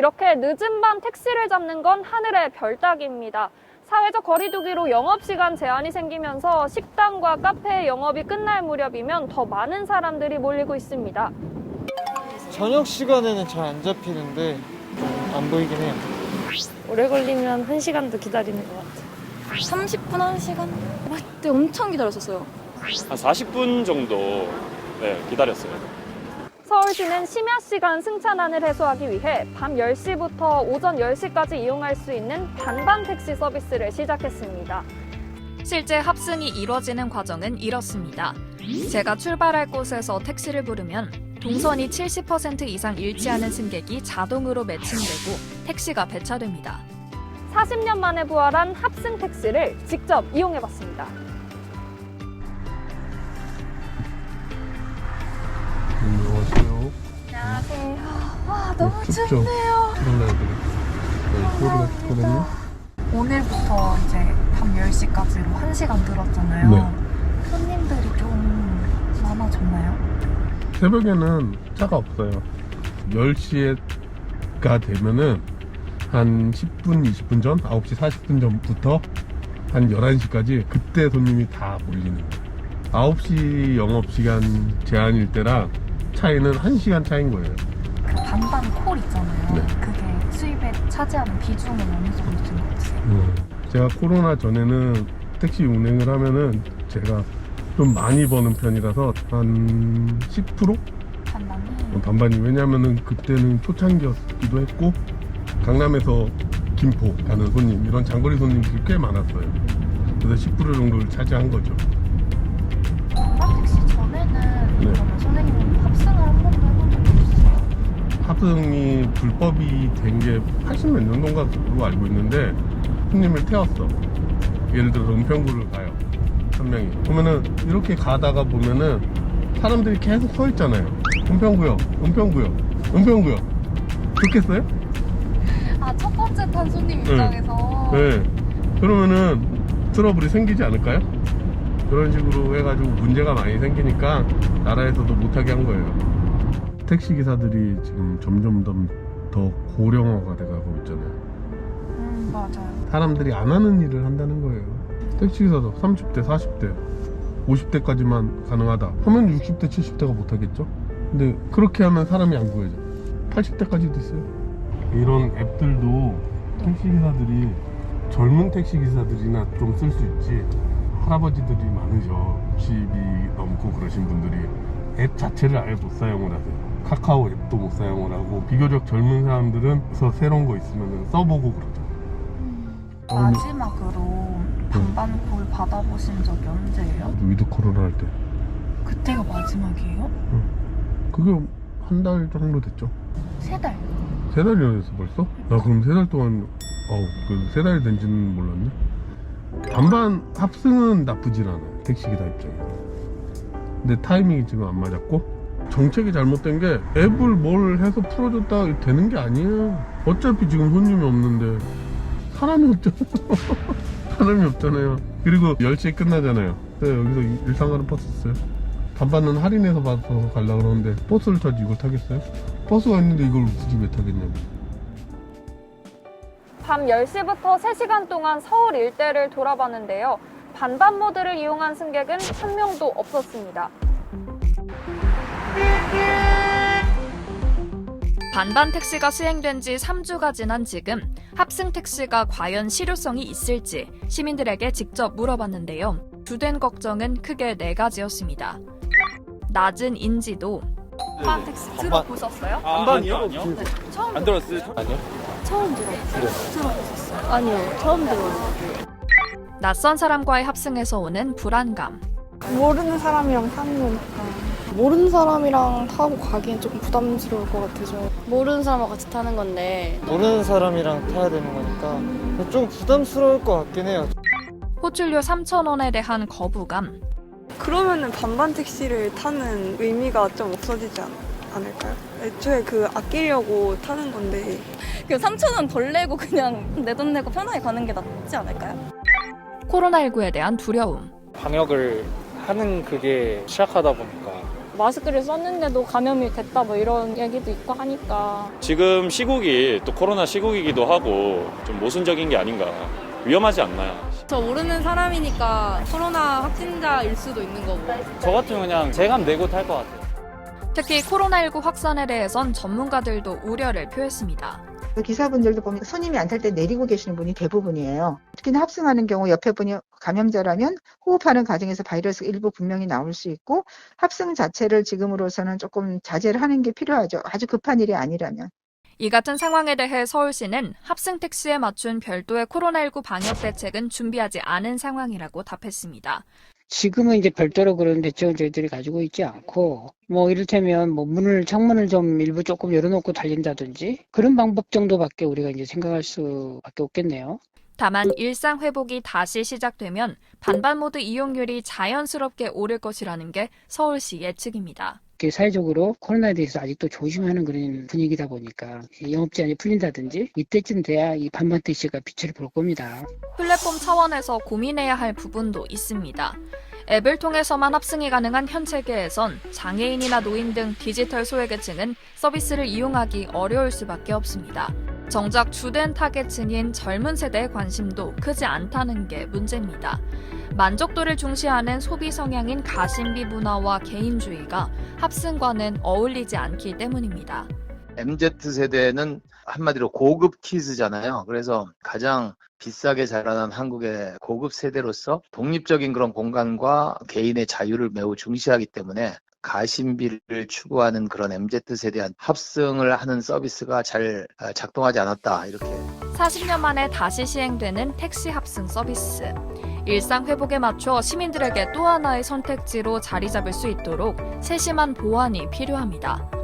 이렇게 늦은 밤 택시를 잡는 건 하늘의 별 따기입니다. 사회적 거리두기로 영업시간 제한이 생기면서 식당과 카페 영업이 끝날 무렵이면 더 많은 사람들이 몰리고 있습니다. 저녁 시간에는 잘 안 잡히는데 좀안 보이긴 해요. 오래 걸리면 1시간도 기다리는 것 같아요. 30분, 1시간? 그때 엄청 기다렸었어요. 한 40분 정도 네, 기다렸어요. 서울시는 심야 시간 승차난을 해소하기 위해 밤 10시부터 오전 10시까지 이용할 수 있는 반반 택시 서비스를 시작했습니다. 실제 합승이 이뤄지는 과정은 이렇습니다. 제가 출발할 곳에서 택시를 부르면 동선이 70% 이상 일치하는 승객이 자동으로 매칭되고 택시가 배차됩니다. 40년 만에 부활한 합승 택시를 직접 이용해봤습니다. 와, 너무 춥죠? 춥네요. 코로나 애들이. 네, 코로나 춥거든요. 오늘부터 이제 밤 10시까지로 1시간 늘었잖아요. 네. 손님들이 좀 많아졌나요? 새벽에는 차가 없어요. 10시가 되면은 한 10분, 20분 전, 9시 40분 전부터 한 11시까지 그때 손님이 다 몰리는 거예요. 9시 영업 시간 제한일 때랑 차이는 1시간 차인 거예요. 그 반반 콜 있잖아요. 네. 그게 수입에 차지하는 비중은 어느 정도 되는 거지? 음, 제가 코로나 전에는 택시 운행을 하면은 제가 좀 많이 버는 편이라서 한 10%? 반반이? 반반이 왜냐면은 그때는 초창기였기도 했고 강남에서 김포 가는 손님 이런 장거리 손님들이 꽤 많았어요. 그래서 10% 정도를 차지한 거죠. 합승이 불법이 된 게 80 몇 년도인가로 알고 있는데 손님을 태웠어. 예를 들어서 은평구를 가요. 한 명이. 그러면은 이렇게 가다가 보면은 사람들이 계속 서 있잖아요. 은평구요, 은평구요, 은평구요. 좋겠어요? 아, 첫 번째 탄 손님 입장에서 네. 그러면은 트러블이 생기지 않을까요? 그런 식으로 해가지고 문제가 많이 생기니까 나라에서도 못하게 한 거예요. 택시 기사들이 지금 점점 더 더 고령화가 돼가고 있잖아요. 음, 맞아요. 사람들이 안 하는 일을 한다는 거예요. 택시 기사도 30대, 40대, 50대까지만 가능하다. 하면 60대, 70대가 못 하겠죠? 근데 그렇게 하면 사람이 안 구해져. 80대까지도 있어요. 이런 앱들도 택시 기사들이 젊은 택시 기사들이나 좀 쓸 수 있지. 할아버지들이 많으셔. 60이 넘고 그러신 분들이 앱 자체를 아예 못 사용을 하세요. 카카오 앱도 못 사용을 하고 비교적 젊은 사람들은 그래서 새로운 거 있으면 써보고 그러죠. 어, 마지막으로 반반 콜 받아보신 적이 언제예요? 위드 코로나 할 때. 그때가 마지막이에요? 그게 한 달 정도 됐죠. 세 달. 세 달이나 됐어 벌써? 나 그럼 세 달 동안 어우 그세 달이 된지는 몰랐네. 반반 합승은 나쁘진 않아요. 택시 기사 입장에서. 근데 타이밍이 지금 안 맞았고 정책이 잘못된 게 앱을 뭘 해서 풀어줬다 되는 게 아니에요. 어차피 지금 손님이 없는데 사람이 없잖아요. 사람이 없잖아요. 그리고 10시에 끝나잖아요. 그래서 여기서 일상 가는 버스 있어요. 반반은 할인해서 받아서 가려고 그러는데 버스를 타지 이걸 타겠어요? 버스가 있는데 이걸 굳이 왜 타겠냐고. 밤 10시부터 3시간 동안 서울 일대를 돌아봤는데요. 반반 모드를 이용한 승객은 한 명도 없었습니다. 반반 택시가 시행된 지 3주가 지난 지금 합승 택시가 과연 실효성이 있을지 시민들에게 직접 물어봤는데요. 주된 걱정은 크게 네 가지였습니다. 낮은 인지도, 반반 택시 들어보셨어요? 반반이요? 아니요. 처음 안 들었어요? 아니요. 처음 들어봤어요. 아니요, 처음 들어봤어요. 낯선 사람과의 합승에서 오는 불안감, 모르는 사람이랑 타는 거니까. 모르는 사람이랑 타고 가기엔 조금 부담스러울 것 같아서. 모르는 사람과 같이 타는 건데. 모르는 사람이랑 타야 되는 거니까 좀 부담스러울 것 같긴 해요. 호출료 3,000원에 대한 거부감, 그러면은 반반 택시를 타는 의미가 좀 없어지지 않, 않을까요? 애초에 그 아끼려고 타는 건데 그 3,000원 덜 내고 그냥 내 돈 내고 편하게 가는 게 낫지 않을까요? 코로나19에 대한 두려움, 방역을 하는 그게 시작하다 보니까 마스크를 썼는데도 감염이 됐다 뭐 이런 얘기도 있고 하니까 지금 시국이 또 코로나 시국이기도 하고 좀 모순적인 게 아닌가. 위험하지 않나요? 저 모르는 사람이니까 코로나 확진자일 수도 있는 거고. 저 같으면 그냥 제감 내고 탈 것 같아요. 특히 코로나19 확산에 대해선 전문가들도 우려를 표했습니다. 그 기사분들도 보면 손님이 안 탈 때 내리고 계시는 분이 대부분이에요. 특히나 합승하는 경우 옆에 분이 감염자라면 호흡하는 과정에서 바이러스 일부 분명히 나올 수 있고 합승 자체를 지금으로서는 조금 자제를 하는 게 필요하죠. 아주 급한 일이 아니라면. 이 같은 상황에 대해 서울시는 합승 택시에 맞춘 별도의 코로나19 방역 대책은 준비하지 않은 상황이라고 답했습니다. 지금은 이제 별도로 그런 대책을 저희들이 가지고 있지 않고 뭐 이를테면 뭐 문을 창문을 좀 일부 조금 열어놓고 달린다든지 그런 방법 정도밖에 우리가 이제 생각할 수밖에 없겠네요. 다만 일상 회복이 다시 시작되면 반반 모드 이용률이 자연스럽게 오를 것이라는 게 서울시 예측입니다. 사회적으로 코로나에 대해서 아직도 조심하는 그런 분위기다 보니까 영업 제한이 풀린다든지 이때쯤 돼야 이 반반 택시가 빛을 볼 겁니다. 플랫폼 차원에서 고민해야 할 부분도 있습니다. 앱을 통해서만 합승이 가능한 현 체계에선 장애인이나 노인 등 디지털 소외계층은 서비스를 이용하기 어려울 수밖에 없습니다. 정작 주된 타겟층인 젊은 세대의 관심도 크지 않다는 게 문제입니다. 만족도를 중시하는 소비 성향인 가심비 문화와 개인주의가 합승과는 어울리지 않기 때문입니다. MZ세대는 한마디로 고급 키즈잖아요. 그래서 가장 비싸게 자라난 한국의 고급 세대로서 독립적인 그런 공간과 개인의 자유를 매우 중시하기 때문에 가심비를 추구하는 그런 MZ세대한 합승을 하는 서비스가 잘 작동하지 않았다. 이렇게 40년 만에 다시 시행되는 택시 합승 서비스. 일상 회복에 맞춰 시민들에게 또 하나의 선택지로 자리 잡을 수 있도록 세심한 보완이 필요합니다.